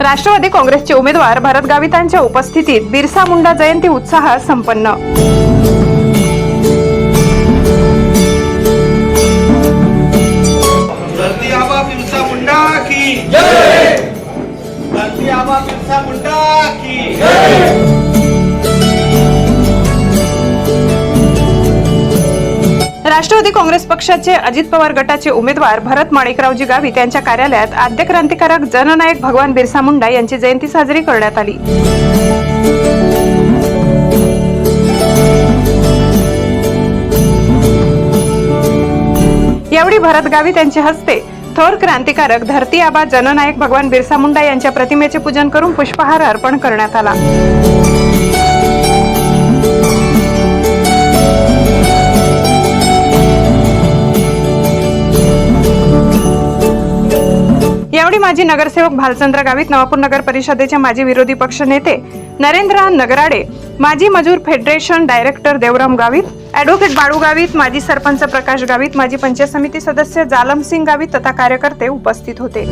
राष्ट्रवादी काँग्रेसचे उमेदवार भरत गावितांच्या उपस्थितीत बिरसा मुंडा जयंती उत्साहात संपन्न. धरती आबा बिरसा मुंडा की. राष्ट्रवादी काँग्रेस पक्षाचे अजित पवार गटाचे उमेदवार भरत माणिकरावजी गावित यांच्या कार्यालयात आद्य क्रांतिकारक जननायक भगवान बिरसा मुंडा यांची जयंती साजरी करण्यात आली. यावेळी भरत गावित यांच्या हस्ते थोर क्रांतिकारक धरती आबा जननायक भगवान बिरसा मुंडा यांच्या प्रतिमेचे पूजन करून पुष्पहार अर्पण करण्यात आला. माजी नगरसेवक भालचंद्र गावित नवापूर नगर परिषदेचे माजी विरोधी पक्ष नेते नरेंद्र नगराडे माजी मजूर federation director Devram Gavit advocate Balu Gavit माजी सरपंच प्रकाश गावित माजी पंचायत समिती सदस्य जालमसिंग गावित तथा कार्यकर्ते उपस्थित होते.